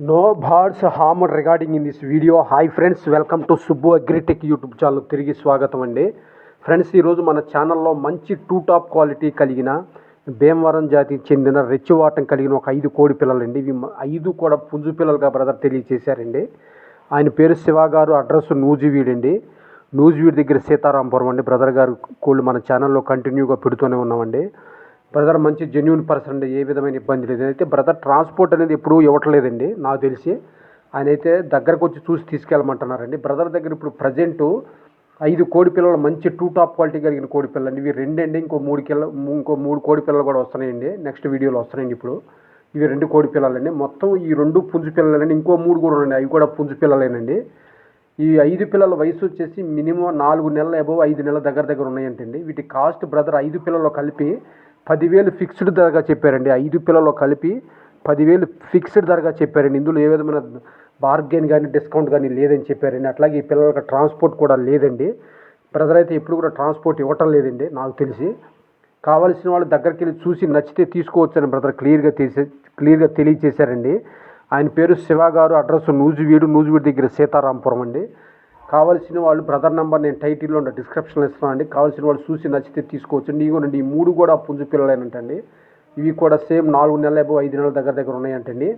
No birds harmer regarding in this video hi friends welcome to Subbu Agritech YouTube channel తిరిగి స్వాగతం అండి. Friends ఈరోజు మన ఛానల్లో మంచి టూ టాప్ క్వాలిటీ కలిగిన భీమవరం జాతికి చెందిన రెచ్చివాటం కలిగిన ఒక ఐదు కోడి పిల్లలండి. ఇవి ఐదు కూడా పుంజు పిల్లలుగా బ్రదర్ తెలియచేశారండి ఆయన పేరు శివ గారు అడ్రస్ నూజివీడండి నూజివీడ్ దగ్గర సీతారాంపురం అండి. బ్రదర్ గారు కోళ్ళు మన ఛానల్లో కంటిన్యూగా పెడుతూనే ఉన్నామండి. బ్రదర్ మంచి జెన్యున్ పర్సన్ అండి ఏ విధమైన ఇబ్బంది లేదు. అయితే బ్రదర్ ట్రాన్స్పోర్ట్ అనేది ఎప్పుడూ ఇవ్వట్లేదండి నాకు తెలిసి. ఆయన అయితే దగ్గరకు వచ్చి చూసి తీసుకెళ్ళమంటున్నారండి. బ్రదర్ దగ్గర ఇప్పుడు ప్రజెంటు ఐదు కోడి పిల్లలు మంచి టూ టాప్ క్వాలిటీ కలిగిన కోడి పిల్లలు. ఇవి రెండండి ఇంకో మూడు కిల్ల ఇంకో మూడు కోడి పిల్లలు కూడా వస్తున్నాయండి. నెక్స్ట్ వీడియోలో వస్తున్నాయండి ఇప్పుడు. ఇవి రెండు కోడి పిల్లలండి. మొత్తం ఈ రెండు పుంజు పిల్లలండి ఇంకో మూడు కూడా ఉన్నాయి అవి కూడా పుంజు పిల్లలేనండి. ఈ ఐదు పిల్లల వయసు వచ్చేసి మినిమం నాలుగు నెలల అబవ్ ఐదు నెలల దగ్గర దగ్గర ఉన్నాయంటండి. వీటి కాస్ట్ బ్రదర్ ఐదు పిల్లలు కలిపి పదివేలు ఫిక్స్డ్ ధరగా చెప్పారండి. ఐదు పిల్లలు కలిపి పదివేలు ఫిక్స్డ్ ధరగా చెప్పారండి. ఇందులో ఏ విధమైన బార్గెన్ కానీ డిస్కౌంట్ కానీ లేదని చెప్పారండి. అట్లాగే ఈ పిల్లలకు ట్రాన్స్పోర్ట్ కూడా లేదండి. బ్రదర్ అయితే ఎప్పుడు కూడా ట్రాన్స్పోర్ట్ ఇవ్వటం లేదండి నాకు తెలిసి. కావాల్సిన వాళ్ళు దగ్గరికి వెళ్ళి చూసి నచ్చితే తీసుకోవచ్చని బ్రదర్ క్లియర్గా తీసే క్లియర్గా తెలియచేశారండి. ఆయన పేరు శివ గారు అడ్రస్ నూజివీడు నూజివీడు దగ్గర సీతారాంపురం అండి. కావాల్సిన వాళ్ళు బ్రదర్ నెంబర్ నేను టైటిల్లో ఉన్న డిస్క్రిప్షన్లో ఇస్తున్నాను అండి. కావాల్సిన వాళ్ళు చూసి నచ్చితే తీసుకోవచ్చండి ఇగోనండి ఈ మూడు కూడా పుంజు పిల్లలేనంటండి. ఇవి కూడా సేమ్ నాలుగు నెలల ఐదు నెలల దగ్గర దగ్గర ఉన్నాయంటండి.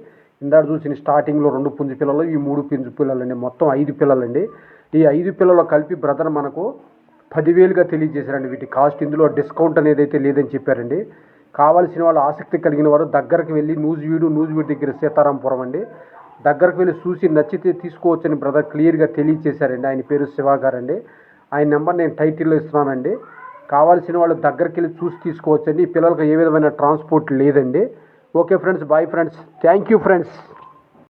ఇందాక చూసిన స్టార్టింగ్లో రెండు పుంజు పిల్లలు ఈ మూడు పుంజు పిల్లలండి. మొత్తం ఐదు పిల్లలండి. ఈ ఐదు పిల్లలు కలిపి బ్రదర్ మనకు పదివేలుగా తెలియజేశారండి వీటి కాస్ట్ ఇందులో డిస్కౌంట్ అనేది అయితే లేదని చెప్పారండి. కావాల్సిన వాళ్ళు ఆసక్తి కలిగిన వారు దగ్గరకు వెళ్ళి నూజివీడు నూజివీడు దగ్గర సీతారాంపురం అండి. దగ్గరకు వెళ్ళి చూసి నచ్చితే తీసుకోవచ్చని బ్రదర్ క్లియర్గా తెలియజేశారండి ఆయన పేరు శివ గారండి ఆయన నెంబర్ నేను టైటిల్లో ఇస్తున్నానండి. కావాల్సిన వాళ్ళు దగ్గరికి వెళ్ళి చూసి తీసుకోవచ్చండి. ఈ పిల్లలకు ఏ విధమైన ట్రాన్స్పోర్ట్ లేదండి. Okay friends bye friends. Thank you friends.